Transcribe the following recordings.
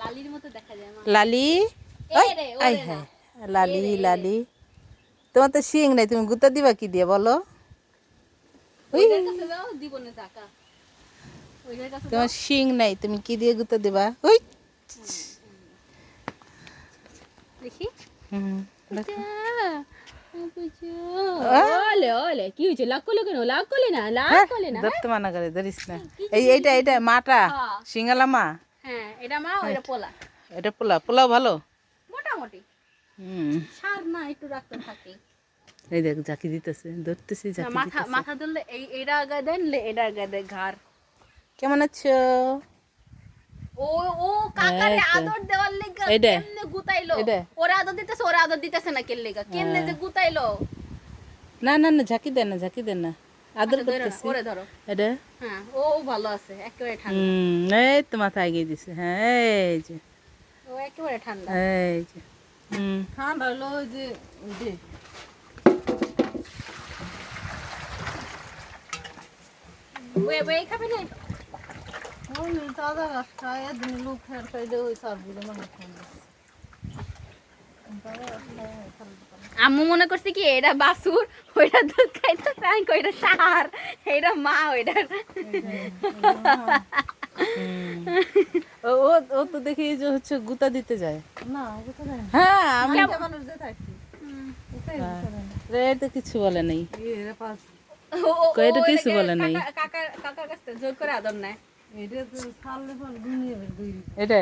লালির মতো দেখা যায় লালি? আই হ্যাঁ। লালি লালি। তোমার তো শিং নাই তুমি গুতা দিবা কি দিয়ে বলো? তোমার শিং নাই তুমি কি দিয়ে গুতা দিবা? ওই। দেখি। হুম, দেখো। ওলে ওলে কি হয়েছে? লাগ করলে কেন? লাগ করলে না লাগ হ্যাঁ, করলে না। ধরতে মানা করে ধরিস না। এই এইটা এইটা মাটা হ্যাঁ। সিঙ্গালা মা হ্যাঁ এটা মা ওইটা পোলা। এটা পোলা পোলাও ভালো? মোটামুটি। হুম। সার না একটু রাখতে থাকে। এই দেখ জাকি দিতেছে ধরতেছি জাকি মাথা মাথা ধরলে এই এটা আগে দেন এটা আগে দেন ঘাড়। কেমন আছো? ও ও কাকারে আদর দেওয়ার লেগা। কেমনে গুতাইলো। ওরা আদর দিতেছে ওরা আদর দিতেছে না কেন লেগা? কেমনে যে গুতাইলো? না না না ঝাঁকি দেন না ঝাঁকি দেন না। আদর আচ্ছা, করতেছি। ওরে ধরো। এটা? হ্যাঁ ও ভালো আছে একেবারে ঠান্ডা। হুম এই তো মাথা এগিয়ে দিছে হ্যাঁ এই যে। ও একেবারে ঠান্ডা। এই যে হুম। ঠান্ডা হলো ওই যে ওই যে। ওই ওই খাবে না ওই তাজা গাছ খায় লোক ফের খাইলে ওই সারগুলো মানে আম্মু মনে করছে কি এটা বাসুর ওইটা দুধ খাইতেছে আমি কই এটা সার এটা মা ওইটা ও ও তো দেখি এই যে হচ্ছে গুতা দিতে যায়। না ওকে তো দেয় হ্যাঁ আমি মানুষ যে রে তো কিছু বলে নাই। এটা কিছু বলে নাই। কাকা কাকার কাছ থেকে জোর করে আদর নেয়। এটা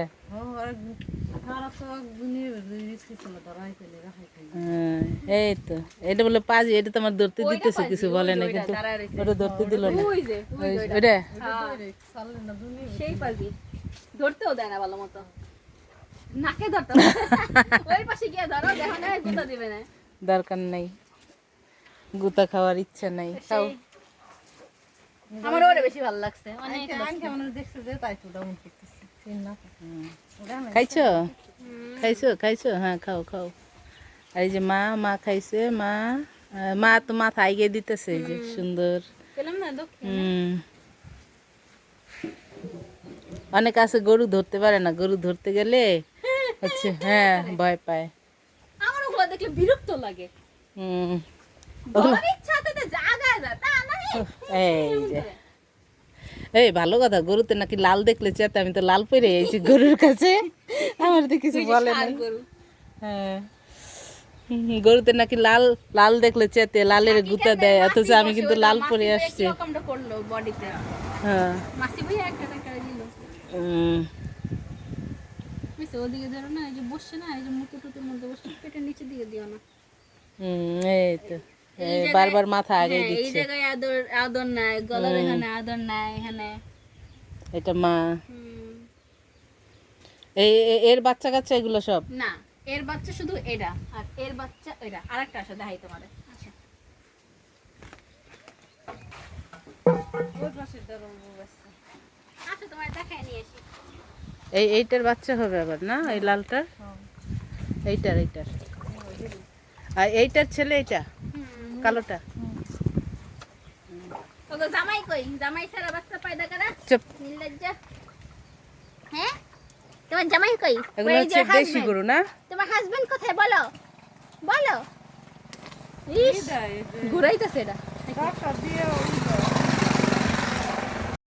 হ্যাঁ, এই তো। এটা বলে পাজি এটা তোমার ধরতে দিতেছে কিছু বলে না কিন্তু ওটা ধরতে দিল না। ওই যে ওই ওই- যে ওটা হ্যাঁ, দুনিয়া সেই পাজি। ধরতেও দেয় না ভালো মতো। নাকে ধরতে ওই পাশে গিয়ে ধরো দেখো না গুতা দিবে না। দরকার নাই। গুতা খাওয়ার ইচ্ছা নাই। খাও আমার ওরে বেশি ভালো লাগছে। অনেক আনকে মানুষ দেখছে যে তাই তো ডাউন করতেছে খাইছো? খাইছো? খাইছো? হ্যাঁ খাও খাও। আর এই যে মা মা খাইছে মা মা তো মাথা আইগে দিতেছে যে সুন্দর। হুম। অনেক আছে গরু ধরতে পারে না। গরু ধরতে গেলে হচ্ছে হ্যাঁ ভয় পায়। আমার ওগুলো দেখলে বিরক্ত লাগে। হুম। এই যে। এই ভালো কথা গরুতে নাকি লাল দেখলে চেতে আমি তো লাল পরে এসেছি গরুর কাছে। আমার তো কিছু বলে গরু। হ্যাঁ। গরুতে নাকি লাল লাল দেখলে চেতে লালের গুতা দেয় অথচ আমি কিন্তু লাল পরে আসছি। হ্যাঁ। ওদিকে ধরো না এই যে বসছে না এই যে মুতো টুতুর মধ্যে বসছে পেটের নিচে দিকে দিও না। হুম, এই তো। বারবার মাথা আগে হ্যাঁ, এই জায়গায় আদর আদর নাই গলার এখানে আদর নাই এখানে। এটা মা। এই এর বাচ্চা কাচ্চা এগুলো সব? না এর বাচ্চা শুধু এটা আর এর বাচ্চা এটা। আরেকটা আসো দেখাই তোমাদের। আচ্ছা। আচ্ছা এই এইটার বাচ্চা হবে আবার না? এই লালটার? এইটার এইটার। আর এইটার ছেলে এইটা? কালোটা। জামাই কই? জামাই সারা বাচ্চা পয়দা করা? চুপ। নির্লজ্জা হ্যাঁ? তোমার জামাই কই? এগুলো হচ্ছে দেশি গরু না? তোমার হাজবেন্ড কোথায়? বলো। বলো। ঘুরাইতেছে এটা। টাকা দিয়ে ওই